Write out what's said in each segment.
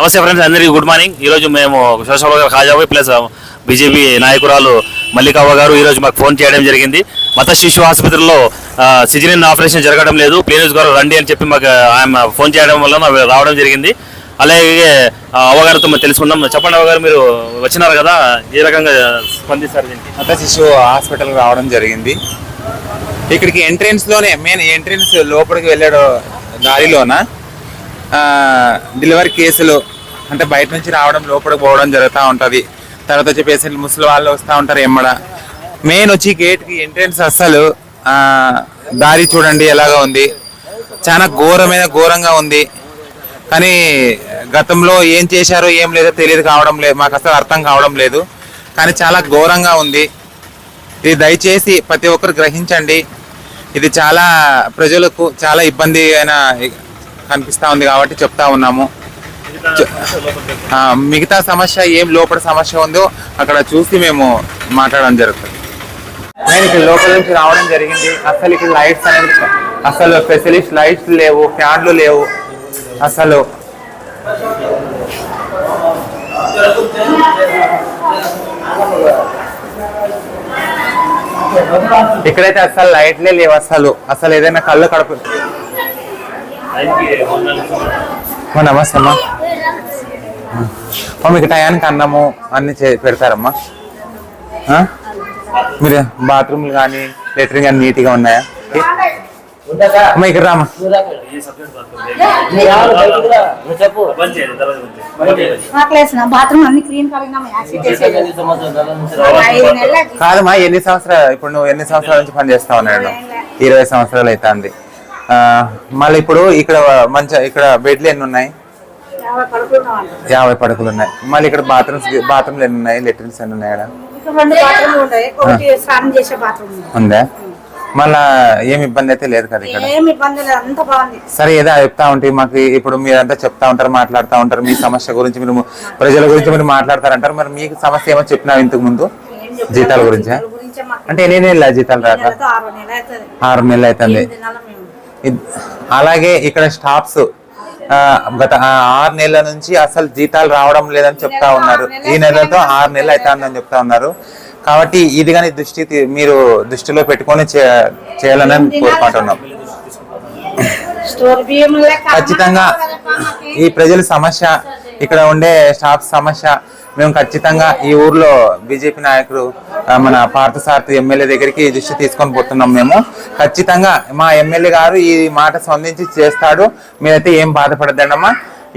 నమస్తే ఫ్రెండ్స్ అందరికీ good morning ఈరోజు మేము సోషల్ గారు ఖాజాబాయ్ ప్లస్ బీజేపీ నాయకురాలు మల్లికావ్వ గారు ఈరోజు మాకు ఫోన్ చేయడం జరిగింది. మత శిశు ఆసుపత్రిలో uh, సిజిలిన్ ఆపరేషన్ జరగడం లేదు. పేరెంట్స్ గారు రండి అని చెప్పి మాకు uh, ఆమె ఫోన్ చేయడం వల్ల రావడం జరిగింది. అలాగే uh, అవగారితో తెలుసుకున్నాం. చెప్పండి అవగారు మీరు వచ్చినారు కదా? ఏ రకంగా స్పందిస్తారు మత శిశు హాస్పిటల్ రావడం జరిగింది. ఇక్కడికి ఎంట్రెన్స్లోనే మెయిన్ ఎంట్రెన్స్ లోపలికి వెళ్ళాడు దారిలోనా? డెలివరీ కేసులు అంటే బయట నుంచి రావడం లోపలికి పోవడం జరుగుతూ ఉంటుంది. తర్వాత వచ్చి పేషెంట్లు ముసలి వాళ్ళు వస్తూ ఉంటారు ఎమ్మడ. మెయిన్ వచ్చి గేట్కి ఎంట్రెన్స్ అస్సలు దారి చూడండి ఎలాగా ఉంది. చాలా ఘోరమైన ఘోరంగా ఉంది. కానీ గతంలో ఏం చేశారో ఏం లేదో తెలియదు కావడం లేదు మాకు అసలు అర్థం కావడం లేదు. కానీ చాలా ఘోరంగా ఉంది. ఇది దయచేసి ప్రతి ఒక్కరు గ్రహించండి. ఇది చాలా ప్రజలకు చాలా ఇబ్బంది అయిన కనిపిస్తూ ఉంది కాబట్టి చెప్తా ఉన్నాము. మిగతా సమస్య ఏం లోపల సమస్య ఉందో అక్కడ చూసి మేము మాట్లాడడం జరుగుతుంది. నేను ఇక్కడ లోపల నుంచి రావడం జరిగింది. అసలు ఇక్కడ లైట్స్ అనేది అసలు స్పెషలిస్ట్ లైట్స్ లేవు ఫ్యాన్లు లేవు. అసలు ఇక్కడైతే అసలు లైట్లే లేవు అసలు అసలు ఏదైనా కళ్ళు కడుపు నమస్తే అమ్మా. మీకు టయానికి అన్నము అన్ని చే పెడతారమ్మా? మీరు బాత్రూమ్లు కానీ లెటరింగ్ కానీ నీట్గా ఉన్నాయా? అమ్మా ఇక్కడ రామా కాదమ్మా ఎన్ని సంవత్సరాలు ఇప్పుడు నువ్వు ఎన్ని సంవత్సరాల నుంచి పని చేస్తా ఉన్నాడు ఇరవై సంవత్సరాలు అవుతుంది. మళ్ళీ ఇప్పుడు ఇక్కడ మంచి ఇక్కడ బెడ్లు ఎన్ని ఉన్నాయి? యాభై పడకలు ఉన్నాయి. మళ్ళీ ఇక్కడ బాత్రూమ్స్ బాత్రూమ్లు ఎన్ని ఉన్నాయి? లెట్రిన్స్ ఎన్ని ఉన్నాయి ఉంది. మళ్ళా ఏమి ఇబ్బంది అయితే లేదు కదా ఇక్కడ? సరే ఏదో చెప్తా ఉంటే మాకు ఇప్పుడు మీరంతా చెప్తా ఉంటారు మాట్లాడుతూ ఉంటారు. మీ సమస్య గురించి మీరు ప్రజల గురించి మీరు మాట్లాడతారంటారు. మరి మీకు సమస్య ఏమో చెప్పినావు ఇంతకు ముందు. జీతాల గురించా? అంటే ఎన్ని నెలలు జీతాలు రాక? ఆరు నెలలు అవుతుంది. అలాగే ఇక్కడ స్టాఫ్స్ గత ఆరు నెలల నుంచి అసలు జీతాలు రావడం లేదని చెప్తా ఉన్నారు. ఈ నెలతో ఆరు నెలలు అవుతుందని చెప్తా ఉన్నారు. కాబట్టి ఇది కానీ దృష్టి మీరు దృష్టిలో పెట్టుకొని చేయాలని కోరుకుంటున్నాం. ఖచ్చితంగా ఈ ప్రజల సమస్య ఇక్కడ ఉండే స్టాఫ్ సమస్య మేము ఖచ్చితంగా ఈ ఊర్లో బీజేపీ నాయకుడు మన పార్థసారథి ఎమ్మెల్యే దగ్గరికి ఈ దృష్టి తీసుకొని పోతున్నాం మేము. ఖచ్చితంగా మా ఎమ్మెల్యే గారు ఈ మాట స్పందించి చేస్తాడు. మీరైతే ఏం బాధపడద్దండమ్మా.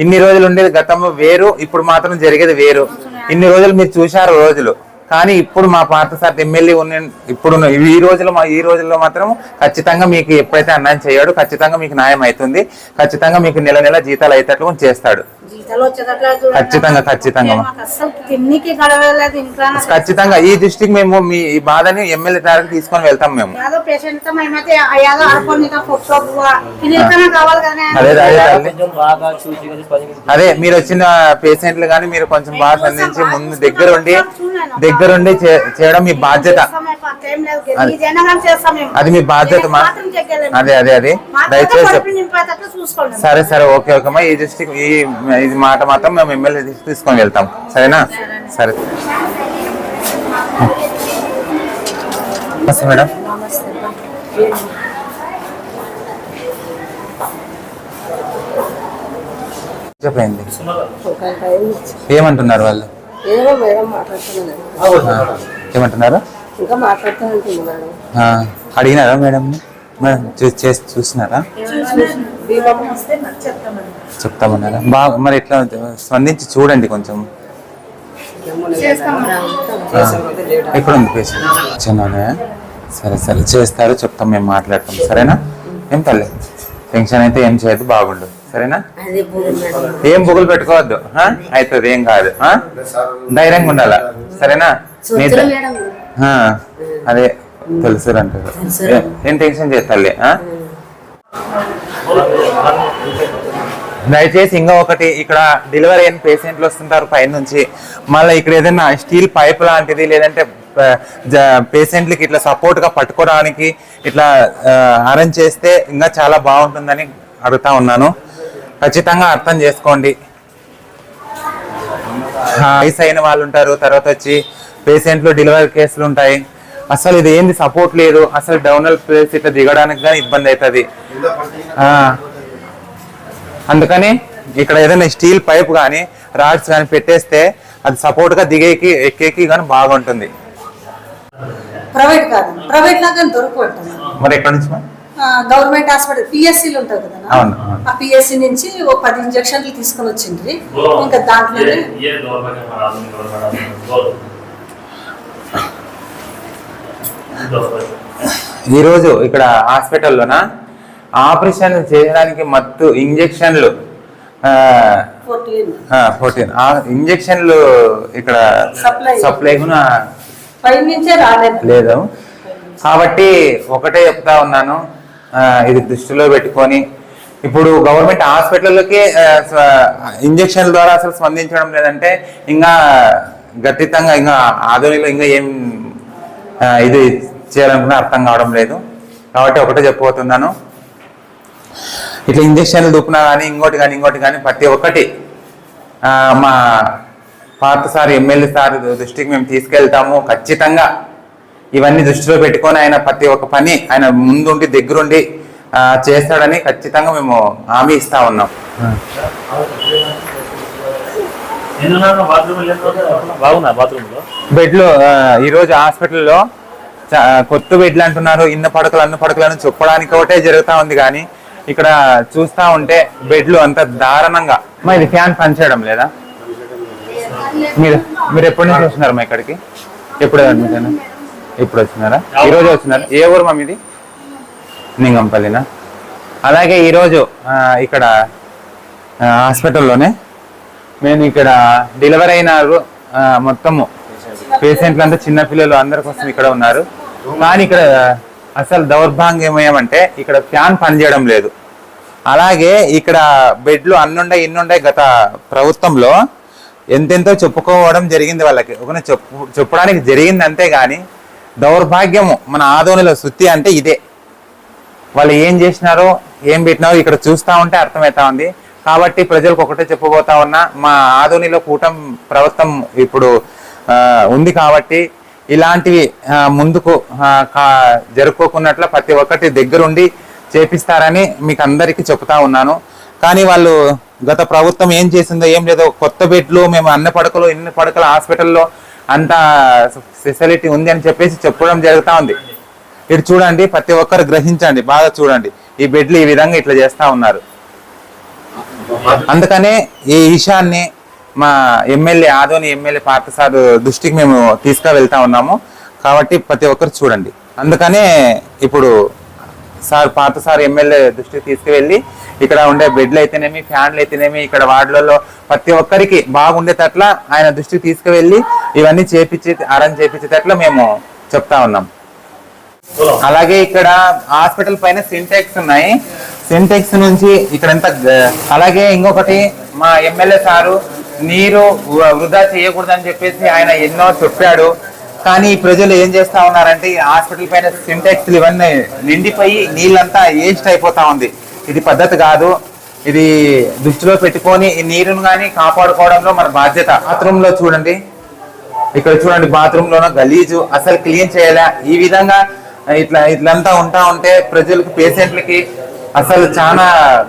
ఇన్ని రోజులు ఉండేది గతంలో వేరు ఇప్పుడు మాత్రం జరిగేది వేరు. ఇన్ని రోజులు మీరు చూశారు రోజులు. కానీ ఇప్పుడు మా పార్థసారథి ఎమ్మెల్యే ఉన్న ఇప్పుడు ఈ రోజుల్లో మా ఈ రోజుల్లో మాత్రం ఖచ్చితంగా మీకు ఎప్పుడైతే అన్యాయం చేయడు ఖచ్చితంగా మీకు న్యాయం అవుతుంది. ఖచ్చితంగా మీకు నెల నెల జీతాలు అయ్యేటట్లు చేస్తాడు. ఖచ్చితంగా, ఖచ్చితంగా. ఖచ్చితంగా. ఈ దృష్టికి మేము మీ ఈ బాధని ఎమ్మెల్యే దగ్గరికి తీసుకొని వెళ్తాం మేము. అదే మీరు వచ్చిన పేషెంట్లు కానీ మీరు కొంచెం బాగా స్పందించి ముందు దగ్గరుండి దగ్గరుండి చే- చేయడం మీ బాధ్యత. అది- అది మీ బాధ్యత మా అదే అదే అది. దయచేసి సరే సరే ఓకే ఓకే అమ్మా. ఈ దృష్టి ఈ ఇది మాట మాత్రం మేము ఎమ్మెల్యే దృష్టికి తీసుకొని వెళ్తాం. సరేనా? సరే. నమస్తే మేడం. చెప్పండి. ఏమంటున్నారు వాళ్ళు? ఏమో మేడం మాట్లాడుతున్నాను. ఏమంటున్నారు? ఇంకా మాట్లాడుతానంటుంది మేడం. ఆ, అడిగినారా మేడం? మేడం చేసి చూసినారా? చెప్తామన్నారా? బాగా మరి ఎట్లా స్పందించి చూడండి కొంచెం. ఎక్కడ ఉంది పేషెంట్? చిన్ననే సరే సరే. చేస్తారు చెప్తాం మేము మాట్లాడతాం. సరేనా? ఏం తల్లి? టెన్షన్ అయితే ఏం చేయదు బాగుండు. సరేనా? ఏం బుగులు పెట్టుకోవద్దు? అవుతుంది ఏం కాదు ఆ? ధైర్యంగా ఉండాలా? సరేనా? అదే తెలుసు అంటారు. ఏ- టెన్షన్ ఆ? దయచేసి ఇంకా ఒకటి ఇక్కడ డెలివరీ అయిన పేషెంట్లు వస్తుంటారు పైన నుంచి. మళ్ళీ ఇక్కడ ఏదైనా స్టీల్ పైప్ లాంటిది లేదంటే పేషెంట్లకి ఇట్లా సపోర్ట్గా పట్టుకోవడానికి ఇట్లా అరేంజ్ చేస్తే ఇంకా చాలా బాగుంటుందని అడుగుతా ఉన్నాను. ఖచ్చితంగా అర్థం చేసుకోండి. వయసు అయిన వాళ్ళు ఉంటారు తర్వాత వచ్చి పేషెంట్లు డెలివరీ కేసులు ఉంటాయి అసలు ఇది ఏంది సపోర్ట్ లేదు అసలు డౌనల్ ప్లేస్ ఇట్లా దిగడానికి కానీ ఇబ్బంది అవుతుంది అందుకని ఇక్కడ ఏదైనా స్టీల్ పైప్ కానీ రాడ్స్ కానీ పెట్టేస్తే అది సపోర్ట్గా దిగేకి ఎక్కేకి కానీ బాగుంటుంది. ప్రైవేట్ కాదు ప్రైవేట్ లాగా దొరకబట్టాను మరి ఎక్కడి నుంచి? గవర్నమెంట్ హాస్పిటల్ పిఎస్సీలు ఉంటుంది కదా అవును, అవును. ఆ పిఎస్సీ నుంచి ఓ పది ఇంజక్షన్లు తీసుకొని వచ్చిండ్రి. ఇంకా దాంట్లోనే ఈరోజు ఇక్కడ హాస్పిటల్లోన? ఆపరేషన్ చేయడానికి మత్తు ఇంజెక్షన్లు ఫోర్టీన్ ఇంజెక్షన్లు ఇక్కడ. సప్లై కూడా పై నుంచే రాలేదు. లేదు. కాబట్టి ఒకటే చెప్తా ఉన్నాను. ఇది దృష్టిలో పెట్టుకొని ఇప్పుడు గవర్నమెంట్ హాస్పిటల్లోకి ఇంజక్షన్ల ద్వారా అసలు స్పందించడం లేదంటే ఇంకా గట్టితంగా ఇంకా ఆధునికలో ఇంకా ఏం ఇది చేయాలనుకున్నా అర్థం కావడం లేదు. కాబట్టి ఒకటే చెప్పబోతున్నాను. ఇట్లా ఇంజక్షన్లు దూపినా కానీ ఇంకోటి కానీ ఇంకోటి కానీ ప్రతి ఒక్కటి మా పాత సార్ ఎమ్మెల్యే సార్ దృష్టికి మేము తీసుకెళ్తాము. ఖచ్చితంగా ఇవన్నీ దృష్టిలో పెట్టుకొని ఆయన ప్రతి ఒక్క పని ఆయన ముందుండి దగ్గరుండి చేస్తాడని ఖచ్చితంగా మేము హామీ ఇస్తా ఉన్నాం. బాగున్నా బెడ్లు ఈరోజు హాస్పిటల్లో కొత్త బెడ్లు అంటున్నారు ఇన్న పడకలు అన్న పడకలు అని చెప్పడానికి ఒకటే జరుగుతా ఉంది కానీ ఇక్కడ చూస్తా ఉంటే బెడ్లు అంత దారుణంగా. మా ఇది ఫ్యాన్ పనిచేయడం లేదా? మీరు మీరు ఎప్పటి నుంచి వస్తున్నారు మా ఇక్కడికి? ఎప్పుడు ఇప్పుడు వచ్చినారా? ఈ రోజు వచ్చినారా? ఏ ఊరు మా మీది నింగంపల్లినా? అలాగే ఈరోజు ఇక్కడ హాస్పిటల్లోనే నేను ఇక్కడ డెలివరీ అయినారు ఆ, మొత్తము పేషెంట్లు అంతా చిన్న పిల్లలు అందరి కోసం ఇక్కడ ఉన్నారు. కానీ ఇక్కడ అసలు దౌర్భాగ్యం ఏమంటే ఇక్కడ ఫ్యాన్ పనిచేయడం లేదు. అలాగే ఇక్కడ బెడ్లు అన్నుండే ఇన్నుండే గత ప్రభుత్వంలో ఎంతెంతో చెప్పుకోవడం జరిగింది వాళ్ళకి. ఒక చెప్పు చెప్పడానికి జరిగింది అంతే కానీ దౌర్భాగ్యము. మన ఆదోనిలో శుద్ధి అంటే ఇదే. వాళ్ళు ఏం చేసినారో ఏం పెట్టినారో ఇక్కడ చూస్తూ ఉంటే అర్థమవుతా ఉంది. కాబట్టి ప్రజలకు ఒకటే చెప్పబోతా ఉన్నా మా ఆధోనిలో కూటం ప్రభుత్వం ఇప్పుడు ఉంది కాబట్టి ఇలాంటివి ముందుకు కా- జరుపుకోకున్నట్లు ప్రతి ఒక్కటి దగ్గరుండి చేపిస్తారని మీకు అందరికీ చెప్తా ఉన్నాను. కానీ వాళ్ళు గత ప్రభుత్వం ఏం చేసిందో ఏం లేదో కొత్త బెడ్లు మేము అన్ని పడకలు ఇన్ని పడకలు హాస్పిటల్లో అంత ఫెసిలిటీ ఉంది అని చెప్పేసి చెప్పడం జరుగుతా ఉంది. ఇటు చూడండి ప్రతి ఒక్కరు గ్రహించండి బాగా చూడండి. ఈ బెడ్లు ఈ విధంగా ఇట్లా చేస్తా ఉన్నారు. అందుకనే ఈ విషయాన్ని మా ఎమ్మెల్యే ఆదోని ఎమ్మెల్యే పార్థసార్ దృష్టికి మేము తీసుకు వెళ్తా ఉన్నాము. కాబట్టి ప్రతి ఒక్కరు చూడండి. అందుకనే ఇప్పుడు సార్ పాత సార్ ఎమ్మెల్యే దృష్టికి తీసుకువెళ్ళి ఇక్కడ ఉండే బెడ్లు అయితేనేమి ఫ్యాన్లు అయితేనేమి ఇక్కడ వార్డులలో ప్రతి ఒక్కరికి బాగుండేటట్ల ఆయన దృష్టికి తీసుకువెళ్ళి ఇవన్నీ చేపించి అరేంజ్ చేపించేటట్ల మేము చెప్తా ఉన్నాం. అలాగే ఇక్కడ హాస్పిటల్ పైన సింటెక్స్ ఉన్నాయి. సింటెక్స్ నుంచి ఇక్కడ ఎంత అలాగే ఇంకొకటి మా ఎమ్మెల్యే సారు నీరు వృధా చేయకూడదని చెప్పేసి ఆయన ఎన్నో చెప్పాడు. కానీ ప్రజలు ఏం చేస్తా ఉన్నారంటే ఈ హాస్పిటల్ పైన సింటెక్స్ ఇవన్నీ నిండిపోయి నీళ్ళంతా వేస్ట్ అయిపోతా ఉంది. ఇది పద్ధతి కాదు. ఇది దృష్టిలో పెట్టుకొని ఈ నీరును కానీ కాపాడుకోవడంలో మన బాధ్యత. బాత్రూమ్లో చూడండి. ఇక్కడ చూడండి బాత్రూమ్ లోన గలీజు అసలు క్లీన్ చేయలే. ఈ విధంగా ఇట్లా ఇట్లంతా ఉంటా ఉంటే ప్రజలకు పేషెంట్లకి అసలు చాలా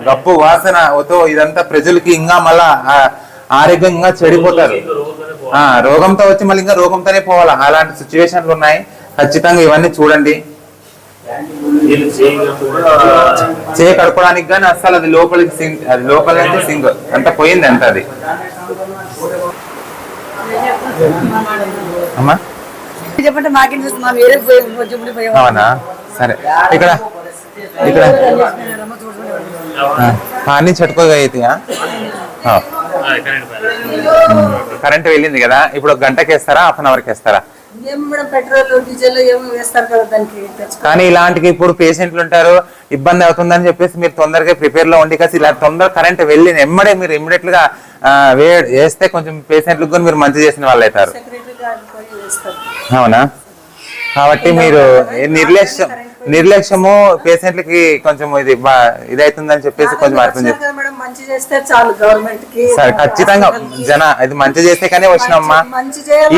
గప్పు వాసన వాసనతో ఇదంతా ప్రజలకి ఇంకా మళ్ళా ఆరోగ్యం ఆరోగ్యంగా చెడిపోతారు. ఆ రోగంతో వచ్చి మళ్ళీ ఇంకా రోగంతోనే పోవాలా? అలాంటి సిచ్యువేషన్లు ఉన్నాయి. ఖచ్చితంగా ఇవన్నీ చూడండి. చేయి కడుకోవడానికి కానీ అసలు అది లోపలికి సింగ్ అది లోపల నుంచి సింగ్ అంత పోయింది అంత అది. అమ్మా. చెప్పంటే మాకేం చూస్తుంది మేము వేరే పోయి అవునా? సరే. ఇక్కడ ఇక్కడ. పానీ చట్టుకోగా అయితే కరెంట్ వెళ్ళింది కదా ఇప్పుడు ఒక గంటకి వేస్తారా హాఫ్ అన్ అవర్కి వేస్తారా పెట్రోల్ డీజిల్ ఏమో వేస్తారు కదా దానికి తెచ్చుకో? కానీ ఇలాంటికి ఇప్పుడు పేషెంట్లు ఉంటారు ఇబ్బంది అవుతుందని చెప్పేసి మీరు తొందరగా ప్రిపేర్లో ఉండి kasi ఇలా తొందర కరెంట్ వెళ్ళి ఎమ్మడే మీరు ఇమ్మీడియట్గా వేస్తే కొంచెం పేషెంట్లకు కూడా మీరు మంచి చేసిన వాళ్ళు అవుతారు. అవునా? కాబట్టి మీరు నిర్లక్ష్యం నిర్లక్ష్యము పేషెంట్లకి కొంచెం ఇది ఇదైతుందని చెప్పేసి కొంచెం అర్థం కి సరే ఖచ్చితంగా జన ఇది మంచి చేస్తే కానీ వచ్చినామ్మా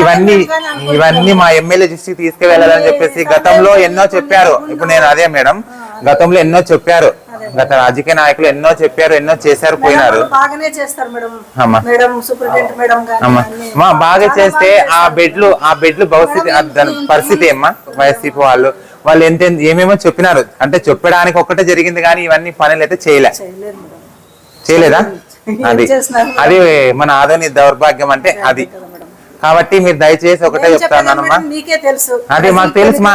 ఇవన్నీ. ఇవన్నీ మా ఎమ్మెల్యే దృష్టికి తీసుకువెళ్ళాలని చెప్పేసి గతంలో ఎన్నో చెప్పారు. ఇప్పుడు నేను అదే మేడం. గతంలో ఎన్నో చెప్పారు. గత రాజకీయ నాయకులు ఎన్నో చెప్పారు ఎన్నో చేశారు పోయినారు. బాగా చేస్తే ఆ. బెడ్లు ఆ బెడ్లు దాని పరిస్థితి ఏమ్మా? వైసీపీ వాళ్ళు వాళ్ళు ఎంత ఏమేమో చెప్పినారు. అంటే చెప్పడానికి ఒక్కటే జరిగింది కానీ ఇవన్నీ పనులు అయితే చేయలే. చేయలేదా అది? అది మన ఆదోని దౌర్భాగ్యం అంటే అది. కాబట్టి మీరు దయచేసి ఒకటే చెప్తానమ్మా తెలుసు. అది మాకు తెలుసు మా.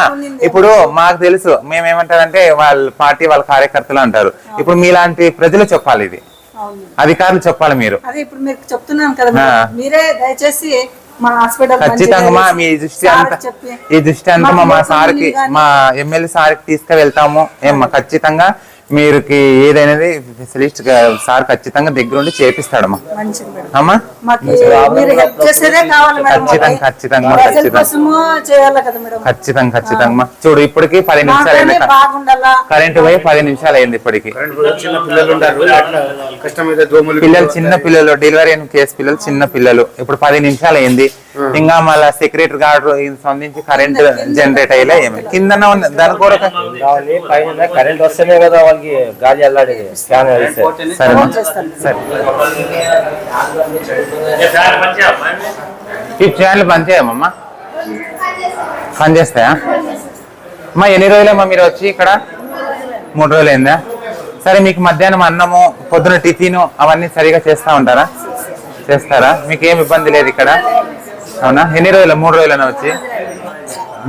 ఇప్పుడు మాకు తెలుసు. మేము ఏమంటారంటే వాళ్ళ పార్టీ వాళ్ళ కార్యకర్తలు అంటారు. ఇప్పుడు మీలాంటి ప్రజలు చెప్పాలి ఇది. అధికారులు చెప్పాలి మీరు. చెప్తున్నాను కదా. మీరే దయచేసి మా హాస్పిటల్ ఖచ్చితంగా మా మీ దృష్టి అంతా ఈ దృష్టి అంతా మా మా సార్కి మా ఎమ్మెల్యే సార్కి తీసుకువెళ్తాము. ఏమ్మా ఖచ్చితంగా మీరుకి ఏదైనది స్పెషలిస్ట్ సార్ ఖచ్చితంగా దగ్గరుండి చేపిస్తాడమ్మా. మేడం అమ్మా? మాకు మీరు హెల్ప్ చేసేదే కావాలి మేడం ఖచ్చితంగా, ఖచ్చితంగా, ఖచ్చితంగా. ఖచ్చితంగా ఖచ్చితంగా. ఇప్పటికి ఇప్పటికి పది నిమిషాలు అయింది బాగుండాలా? కరెంట్ పోయి పది నిమిషాలు అయింది ఇప్పటికి. పిల్లలు చిన్న పిల్లలు డెలివరీ అయిన కేసు పిల్లలు చిన్న పిల్లలు. ఇప్పుడు పది నిమిషాలు అయింది. ఇంకా మళ్ళా సెక్రటరీ గార్డు స్పందించి కరెంట్ జనరేట్ అయ్యలే ఏమి? కిందన ఉంది దాని పైన కరెంట్ వస్తేనే కదా వాళ్ళకి గాలి ఫ్యాన్ వేస్తే సరే. సరే. ఈ ఫ్యాన్లు పని చేయమమ్మా పని చేస్తాయా? అమ్మా ఎన్ని రోజులమ్మా మీరు వచ్చి ఇక్కడ? మూడు రోజులు అయిందా సరే మీకు మధ్యాహ్నం అన్నము పొద్దున టిఫిన్ అవన్నీ సరిగా చేస్తా ఉంటారా? చేస్తారా? మీకు ఏం ఇబ్బంది లేదు ఇక్కడ? అవునా? ఎన్ని రోజులు? మూడు రోజులైనా వచ్చి?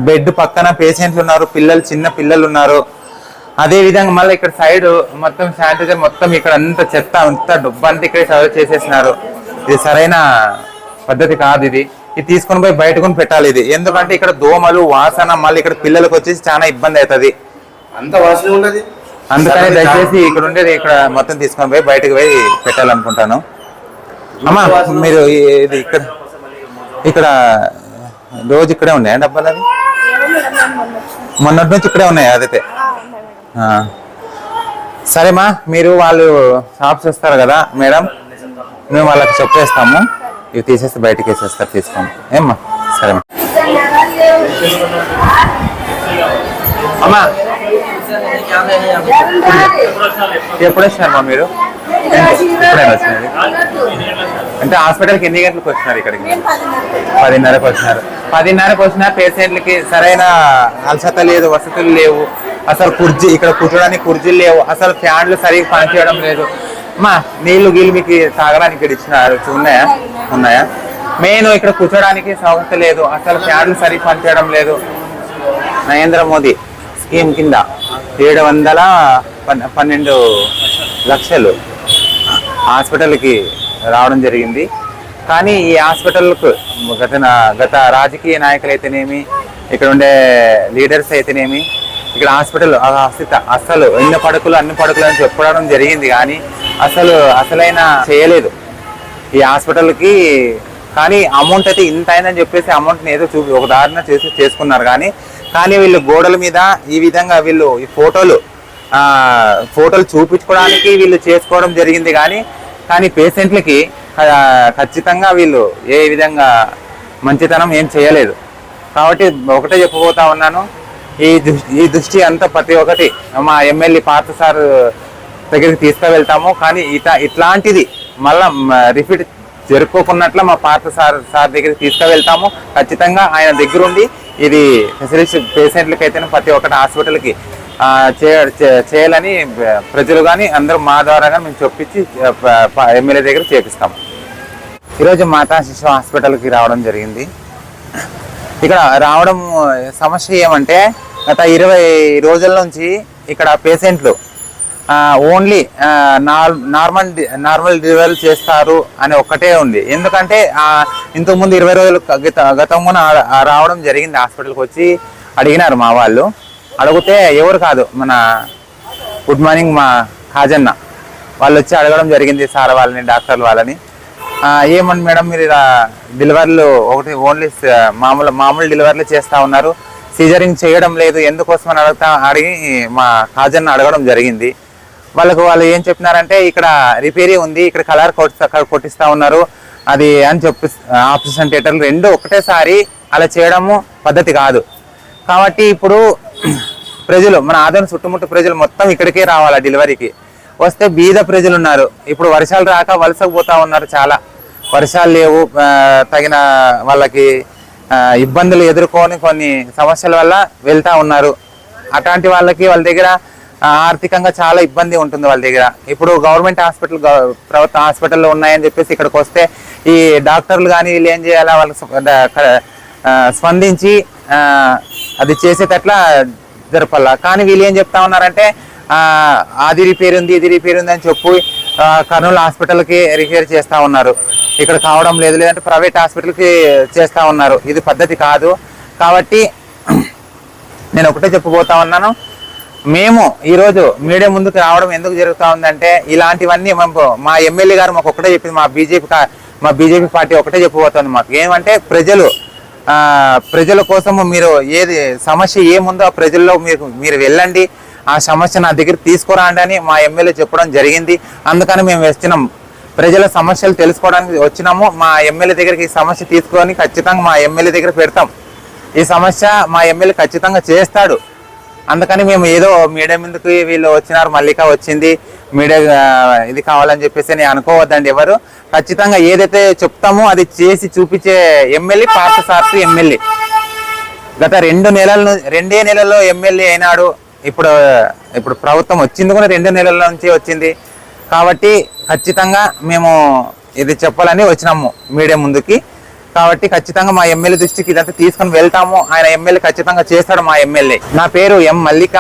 బెడ్ పక్కన పేషెంట్లు ఉన్నారు పిల్లలు చిన్న పిల్లలు ఉన్నారు. అదే విధంగా మళ్ళీ ఇక్కడ సైడ్ మొత్తం శానిటైజర్ మొత్తం ఇక్కడ అంత చెత్త అంత డబ్బు అంతా ఇక్కడ సర్వ్ చేసేసినారు. ఇది సరైన పద్ధతి కాదు ఇది. ఇది తీసుకొని పోయి బయట కొని పెట్టాలి ఇది. ఎందుకంటే ఇక్కడ దోమలు వాసన మళ్ళీ ఇక్కడ పిల్లలకు వచ్చేసి చాలా ఇబ్బంది అవుతుంది. అంత వాసన ఉండదు. అందుకని దయచేసి ఇక్కడ ఉండేది ఇక్కడ మొత్తం తీసుకొని పోయి బయటకు పోయి పెట్టాలనుకుంటాను. అమ్మా మీరు ఇది ఇక్కడ ఇక్కడ రోజు ఇక్కడే ఉన్నాయా డబ్బాలు అవి మొన్నటి నుంచి ఇక్కడే ఉన్నాయి అదైతే. సరేమా మీరు వాళ్ళు షాప్స్ వస్తారు కదా మేడం మేము వాళ్ళకి చెప్పేస్తాము ఇవి తీసేసి బయటకి వేసేస్తారు తీసుకోండి ఏమ్మా సరేమ్మా అమ్మా ఎప్పుడు వచ్చినారమ్మా మీరు అంటే హాస్పిటల్కి ఎన్ని గంటలకు వచ్చినారు ఇక్కడికి? పదిన్నరకు వచ్చినారు పదిన్నరకు వచ్చిన పేషెంట్లకి సరైన అలసత లేదు వసతులు లేవు. అసలు కుర్జీ ఇక్కడ కూర్చోడానికి కుర్జీలు లేవు. అసలు ఫ్యాన్లు సరిగ్గా పనిచేయడం లేదు. మా నీళ్ళు గీళ్ళు మీకు తాగడానికి ఇక్కడ ఇచ్చినారు. ఉన్నాయా? ఉన్నాయా? మెయిన్ ఇక్కడ కూర్చోడానికి సౌకర్యం లేదు. అసలు ఫ్యాన్లు సరిగ్గా పనిచేయడం లేదు. నరేంద్ర మోదీ స్కీమ్ కింద ఏడు వందల పన్నెండు లక్షలు హాస్పిటల్కి రావడం జరిగింది. కానీ ఈ హాస్పిటల్కు గత గత రాజకీయ నాయకులు అయితేనేమి ఇక్కడ ఉండే లీడర్స్ అయితేనేమి ఇక్కడ హాస్పిటల్ ఆ అస్థిత అసలు ఎన్ని పడకలు అన్ని పడకలు అని చెప్పడం జరిగింది. కానీ అసలు అసలైన చేయలేదు ఈ హాస్పిటల్కి. కానీ అమౌంట్ అయితే ఇంత అయిందని చెప్పేసి అమౌంట్ని ఏదో చూపి ఒక దారిన చేసి చేసుకున్నారు. కానీ కానీ వీళ్ళు గోడల మీద ఈ విధంగా వీళ్ళు ఈ ఫోటోలు ఫోటోలు చూపించుకోవడానికి వీళ్ళు చేసుకోవడం జరిగింది కానీ కానీ పేషెంట్లకి ఖచ్చితంగా వీళ్ళు ఏ విధంగా మంచితనం ఏం చేయలేదు. కాబట్టి ఒకటే చెప్పబోతా ఉన్నాను ఈ దృష్టి ఈ దృష్టి అంతా ప్రతి ఒక్కటి మా ఎమ్మెల్యే పాత సార్ దగ్గరికి తీసుకువెళ్తాము కానీ ఇట్లా ఇట్లాంటిది మళ్ళా రిపీట్ జరుపుకోకున్నట్ల మా పాత సార్ సార్ దగ్గరికి తీసుకువెళ్తాము. ఖచ్చితంగా ఆయన దగ్గరుండి ఇది ఫెసిలిటీ పేషెంట్లకి అయితేనే ప్రతి ఒక్కటి హాస్పిటల్కి చేయాలని ప్రజలు కానీ అందరూ మా ద్వారా కానీ మేము చొప్పించి ఎమ్మెల్యే దగ్గర చేపిస్తాం. ఈరోజు మాతా శిశు హాస్పిటల్కి రావడం జరిగింది. ఇక్కడ రావడం సమస్య ఏమంటే గత ఇరవై రోజుల నుంచి ఇక్కడ పేషెంట్లు ఓన్లీ నార్మల్ నార్మల్ డెలివరీ చేస్తారు అని ఒక్కటే ఉంది. ఎందుకంటే ఇంతకుముందు ఇరవై రోజులు గత గతంలో రావడం జరిగింది. హాస్పిటల్కి వచ్చి అడిగినారు మా వాళ్ళు. అడిగితే ఎవరు కాదు మన గుడ్ మార్నింగ్ మా హాజన్న వాళ్ళు వచ్చి అడగడం జరిగింది సార్ వాళ్ళని డాక్టర్ వాళ్ళని. ఏమని మేడం మీరు ఇలా డెలివరీలు ఒకటి ఓన్లీ మామూలు మామూలు డెలివరీలు చేస్తా ఉన్నారు. సీజరింగ్ చేయడం లేదు ఎందుకోసం అని అడుగుతా అడిగి మా హాజన్న అడగడం జరిగింది. వాళ్ళకు వాళ్ళు ఏం చెప్పినారంటే ఇక్కడ రిపేరీ ఉంది ఇక్కడ కలర్ కొట్టిస్తా కొట్టిస్తూ ఉన్నారు. అది అని చెప్పి ఆపరేషన్ థియేటర్లు రెండు ఒకటేసారి అలా చేయడము పద్ధతి కాదు. కాబట్టి ఇప్పుడు ప్రజలు మన ఆదరణ చుట్టుముట్టు ప్రజలు మొత్తం ఇక్కడికే రావాలి డెలివరీకి? వస్తే బీద ప్రజలు ఉన్నారు ఇప్పుడు వర్షాలు రాక వలసకు ఉన్నారు చాలా. వర్షాలు లేవు తగిన వాళ్ళకి ఇబ్బందులు ఎదుర్కొని కొన్ని సమస్యల వల్ల వెళ్తూ ఉన్నారు. అట్లాంటి వాళ్ళకి వాళ్ళ దగ్గర ఆర్థికంగా చాలా ఇబ్బంది ఉంటుంది వాళ్ళ దగ్గర. ఇప్పుడు గవర్నమెంట్ హాస్పిటల్ ప్రభుత్వ హాస్పిటల్లో ఉన్నాయని చెప్పేసి ఇక్కడికి వస్తే ఈ డాక్టర్లు కానీ వీళ్ళు ఏం చేయాలా? వాళ్ళకి స్పందించి అది చేసేటట్లా జరపాల కానీ వీళ్ళు ఏం చెప్తా ఉన్నారంటే అది రిపేర్ ఉంది ఇది రిపేర్ ఉంది అని చెప్పి కర్నూలు హాస్పిటల్కి రిపేర్ చేస్తా ఉన్నారు. ఇక్కడ కావడం లేదు లేదంటే ప్రైవేట్ హాస్పిటల్కి చేస్తూ ఉన్నారు. ఇది పద్ధతి కాదు. కాబట్టి నేను ఒకటే చెప్పబోతా ఉన్నాను. మేము ఈరోజు మీడియా ముందుకు రావడం ఎందుకు జరుగుతా ఉందంటే ఇలాంటివన్నీ మేము మా ఎమ్మెల్యే గారు మాకు ఒకటే చెప్పింది మా బీజేపీ మా బీజేపీ పార్టీ ఒకటే చెప్పబోతుంది మాకు. ఏమంటే ప్రజలు ప్రజల కోసము మీరు ఏది సమస్య ఏముందో ఆ ప్రజల్లో మీరు మీరు వెళ్ళండి. ఆ సమస్య నా దగ్గర తీసుకురాండి అని మా ఎమ్మెల్యే చెప్పడం జరిగింది. అందుకని మేము వచ్చినాం. ప్రజల సమస్యలు తెలుసుకోవడానికి వచ్చినాము. మా ఎమ్మెల్యే దగ్గరికి ఈ సమస్య తీసుకొని ఖచ్చితంగా మా ఎమ్మెల్యే దగ్గర పెడతాం. ఈ సమస్య మా ఎమ్మెల్యే ఖచ్చితంగా చేస్తాడు. అందుకని మేము ఏదో మీడియా ముందుకు వీళ్ళు వచ్చినారు మల్లిక వచ్చింది. మీడియా ఇది కావాలని చెప్పేసి నేను అనుకోవద్దండి ఎవరు. ఖచ్చితంగా ఏదైతే చెప్తామో అది చేసి చూపించే ఎమ్మెల్యే పార్థ సాక్షి ఎమ్మెల్యే. గత రెండు నెలల రెండే నెలల్లో ఎమ్మెల్యే అయినాడు. ఇప్పుడు ఇప్పుడు ప్రభుత్వం వచ్చింది కూడా రెండు నెలల నుంచి వచ్చింది. కాబట్టి ఖచ్చితంగా మేము ఇది చెప్పాలని వచ్చినాము మీడియా ముందుకి. కాబట్టి ఖచ్చితంగా మా ఎమ్మెల్యే దృష్టికి ఇదంతా తీసుకొని వెళ్తాము. ఆయన ఎమ్మెల్యే ఖచ్చితంగా చేస్తాడు మా ఎమ్మెల్యే. నా పేరు ఎం మల్లిక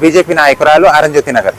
బీజేపీ నాయకురాలు Aranjyothi Nagar.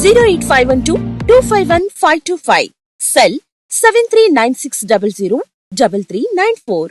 zero eight five one two two five one five two five cell seven three nine six double zero double three nine four